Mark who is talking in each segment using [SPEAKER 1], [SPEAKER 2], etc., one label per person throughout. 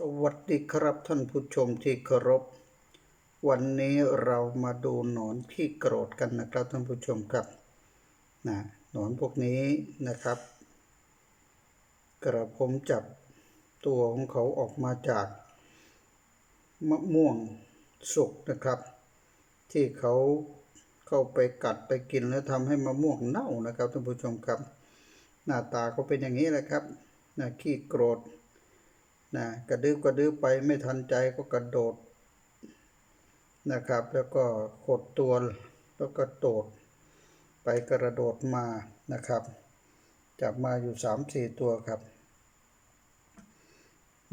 [SPEAKER 1] สวัสดีครับท่านผู้ชมที่เคารพ วันนี้เรามาดูหนอนขี้โกรธกันนะครับท่านผู้ชมครับนะหนอนพวกนี้นะครับ กระผมจับตัวของเขาออกมาจากมะม่วงสุกนะครับ ที่เขาเข้าไปกัดไปกินแล้วทำให้มะม่วงเน่านะครับท่านผู้ชมครับ หน้าตาเขาเป็นอย่างนี้แหละครับนะขี้โกรธ นะกระดืบกระดืบไปไม่ทันใจก็กระโดดนะครับ แล้วก็ขดตัวแล้วก็โดดไปกระโดดมานะครับ จับมาอยู่สามสี่ตัวครับ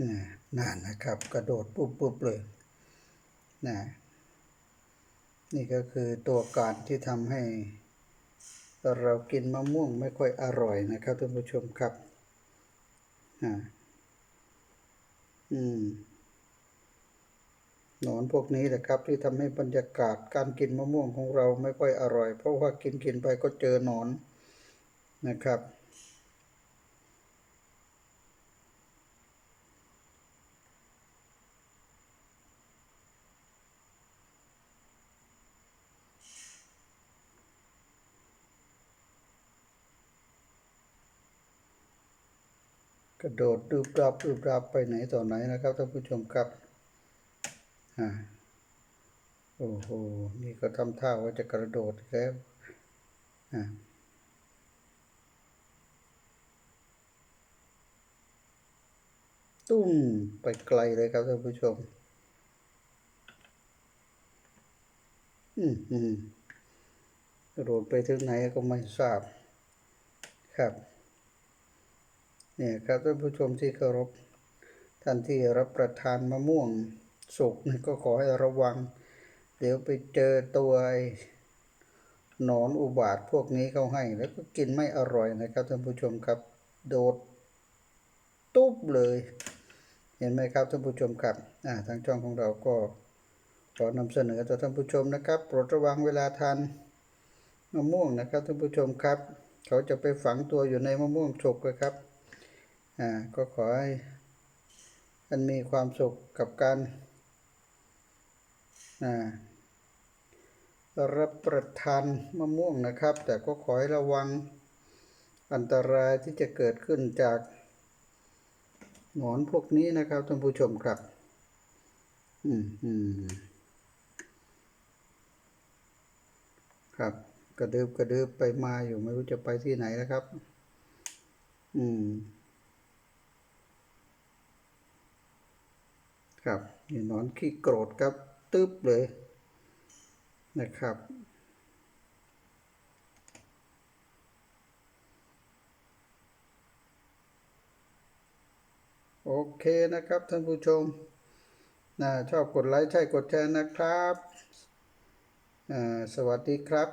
[SPEAKER 1] นะนั่นนะครับ กระโดดปุ๊บปุ๊บเลยนะนี่ก็คือตัวการที่ทำให้เรากินมะม่วงไม่ค่อยอร่อยนะครับท่านผู้ชมครับอ่า อืมหนอนพวกนี้แหละครับ ที่ทำให้บรรยากาศการกินมะม่วงของเราไม่ค่อยอร่อย เพราะว่ากินกินไปก็เจอหนอนนะครับ กระโดดดืบดับดืบดับไปไหนต่อไหนนะครับท่านผู้ชมครับอ่าโอ้โหนี่ก็ทำท่าว่าจะกระโดดแล้วอ่าตุ้มไปไกลเลยครับท่านผู้ชม อืมอืมกระโดดไปถึงไหนก็ไม่ทราบ ครับ เนี่ยครับท่านผู้ชมที่เคารพท่านที่รับประทานมะม่วงสุกนี่ก็ขอให้ระวัง เดี๋ยวไปเจอตัวหนอนอุบาทพวกนี้เขาให้ แล้วก็กินไม่อร่อยนะครับท่านผู้ชมครับ โดดตุ๊บเลย เห็นไหมครับท่านผู้ชมครับอ่าทางช่องของเราก็ขอนำเสนอต่อท่านผู้ชมนะครับ โปรดระวังเวลาทานมะม่วงนะครับท่านผู้ชมครับ เขาจะไปฝังตัวอยู่ในมะม่วงสุกนะครับ อ่าก็ขอให้ท่านมีความสุขกับการอ่ารับประทานมะม่วงนะครับ แต่ก็ขอให้ระวังอันตรายที่จะเกิดขึ้นจากหงอนพวกนี้นะครับท่านผู้ชมครับ อืมอืมครับ กระดืบกระดืบไปมาอยู่ไม่รู้จะไปที่ไหนนะครับ อืม ครับนี่นอนขี้โกรธครับตึ๊บเลยนะครับ โอเคนะครับท่านผู้ชมนะชอบกดไลค์ใช่กดแชร์นะครับ สวัสดีครับ